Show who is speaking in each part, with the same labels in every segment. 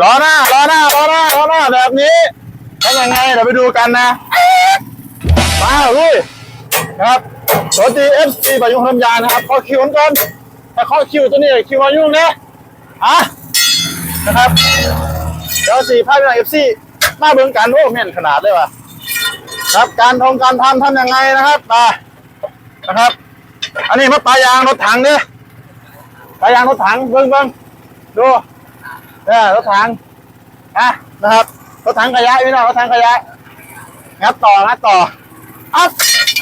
Speaker 1: ล้อหน้าล้อหน้าล้อหน้าล้อหน้าแบบนี้ทำยังไงเดี๋ยวไปดูกันนะมาลุยนะครับสวัสดีเอฟซีประยุงพรมยานะครับข้อคิวก่อนแต่ข้อคิวตัวนี้คิวมายุ่งนะอะนะครับเดี๋ยวสี่ภาพเป็นเอฟซีมาเบิ่งกันโอ้แม่นขนาดเลยว่ะครับการทงการทำทำยังไงนะครับมานะครับ อันนี้มาปลายางรถถังเนี่ยปลายางรถถังเบิ่งเบิ่งดู เนี่ยรถถังอะนะครับรถถังขยะพี่น้องรถถังขยะงัดต่องัดต่ออัพ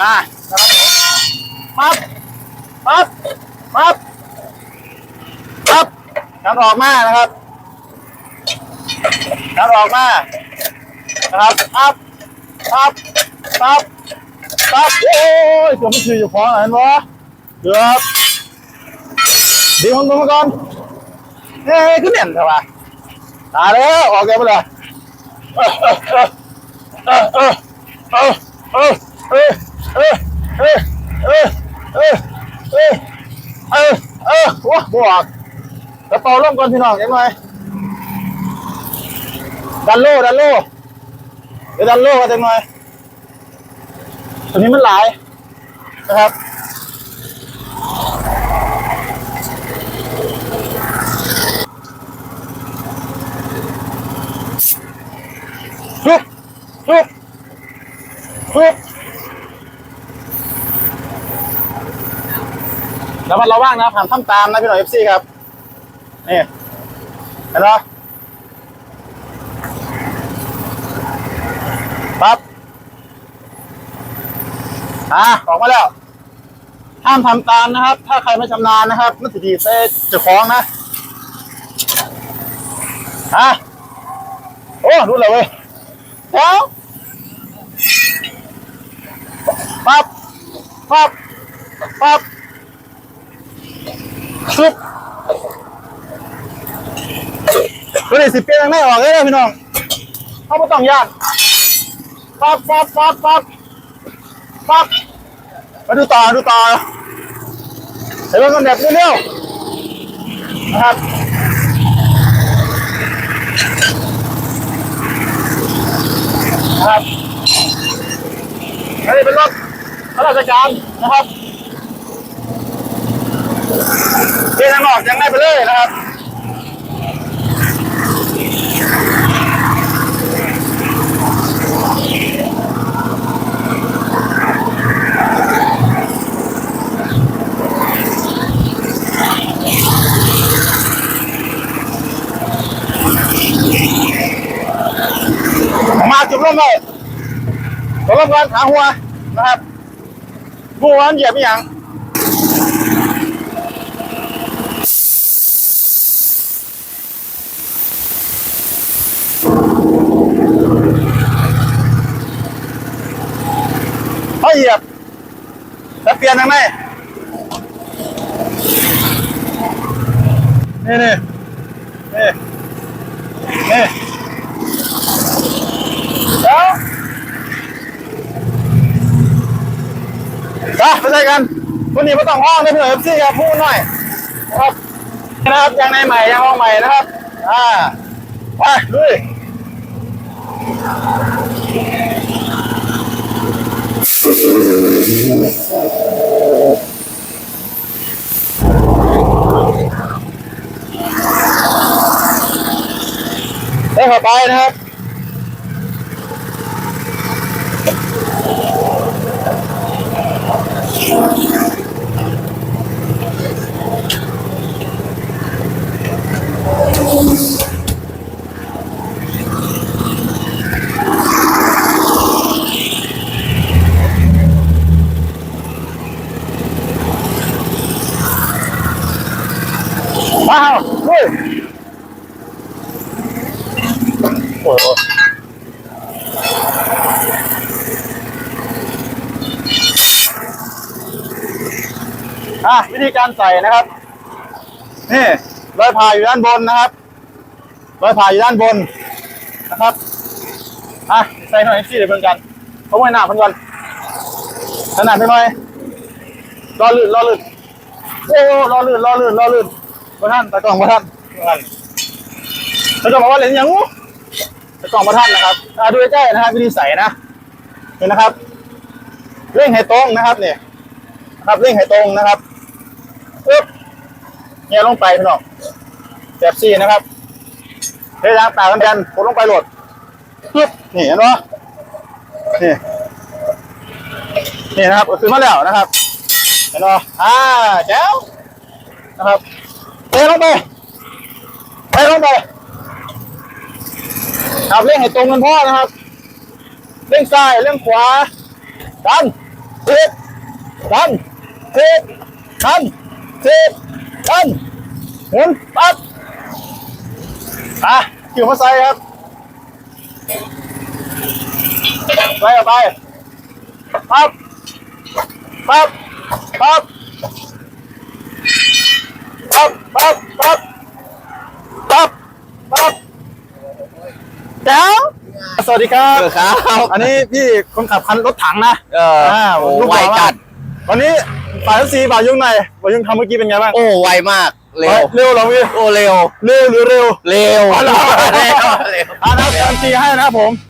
Speaker 1: อะนะครับปั๊บปั๊บปั๊บปั๊บงัดออกมานะครับงัดออกมานะครับอัพอัพอัพอัพโอ้ยตัวมันคืออยู่ของเห็นบ่เกือบดีของตัวมาก่อน เฮ้ยขึ้นแน่นเถอะวะตายแล้วออกแกมาเลยบวกกระเป๋าล่มก่อนพี่น้องยังไงดันโล่ดันโลเดี๋ยวดันโล่กันยังไงตัวนี้มันหลายนะครับ ฮึบแล้วมันเราว่างนะผ่านทำตามนะพี่หน่อยเอฟซีครับนี่เห็นไหมปั๊บอะออกมาแล้วห้ามทำตามนะครับ ถ้าใครไม่ชำนาญนะครับมันจะดีเซจะคล้องนะอะโอ้รู้เลยเว้ยเดี๋ยว ปั๊บปั๊บปั๊บชุบตัวนี้สิเปลี่ยนทางไหนออกเลยนะพี่น้องเขาไม่ต้องยากปั๊บปั๊บปั๊บปั๊บปั๊บมาดูต่อดูต่อเห็นไหมมันแบบเร็วๆนะครับนะครับอันนี้เป็นรถ ข้าราชการนะครับเดินทางออกยังไงไปเลยนะครับมาจุดร่มเลยจุดร่มกันหาหัวนะครับ หัวมันเหยียบไม่ยังเขาเหยียบ แล้วเปลี่ยนยังไงนี่นี่นี่นี่ดี๋ยว ไปเลยกันวันนี้ม่ต้องห้องนะเพื่อเอฟซีครับพูดหน่อยนะครับนะครับยังในใหม่ยังห้องใหม่นะครับ อ่าไปลุยได้เข้าไปนะครับาวเฮ้ยโอ้อะวิธีการใส่นะครับ นี่รอยผ่าอยู่ด้านบนนะครับรอยผ่าอยู่ด้านบนนะครับอะใส่หน่อยสิเดี๋ยวเพิ่งกันเขาไว้หนาเพิ่งก่อนขนาดไปหน่อยรอลื่นรอลื่นโอ้รอลื่นรอลื่นรอลื่น บ่ท่านตะกล้องบ่ท่านบ่ท่านแล้วก็บอกว่าเหรียญยังงูจะกล่องมาท่านนะครับอ่าดูใกล้ๆนะครับวิธีใส่นะเห็นนะครับเร่งให้ตรงนะครับเนี่ยครับเร่งให้ตรงนะครับปึ๊บเนี่ยลงไปพี่น้องแบบซี่นะครับเทยางตากันกันกดลงไปโหลดปึ๊บนี่เห็นปะนี่นี่นะครับคือมาแล้วนะครับเห็นปะอ่าแจ๋วนะครับ เทลงไปเทลงไปครับเร่งให้ตรงกันพ่อนะครับเร่งซ้ายเร่งขวาดันเทปดันเทปดันเทปดันหมุนปั๊บอะกิ่วมาใส่ครับใส่เข้าไปปั๊บปั๊บปั๊บ ปั๊บปั๊บปั๊บปั๊บปั๊บแจ๋วสวัสดีครับ
Speaker 2: เออครับ
Speaker 1: อันนี้พี่คนขับคันรถถังนะ
Speaker 2: เออ
Speaker 1: อ่า
Speaker 2: โอ้
Speaker 1: ลูก
Speaker 2: ไว
Speaker 1: หล่อมาก
Speaker 2: จัด
Speaker 1: วันนี้ฝ่ายซีบ่าวยุ่งหน่อยบ่าวยุ่งทำเมื่อกี้เป็นไงบ้าง
Speaker 2: โอ้ไวมากเร็ว
Speaker 1: เร็วเหรอพี่
Speaker 2: โอ้เร็ว
Speaker 1: เร็วหรือเร็ว
Speaker 2: เร็ว
Speaker 1: อ๋อเหรอ
Speaker 2: เร็วเร็ว
Speaker 1: อ่านะครับการตีให้นะครับผม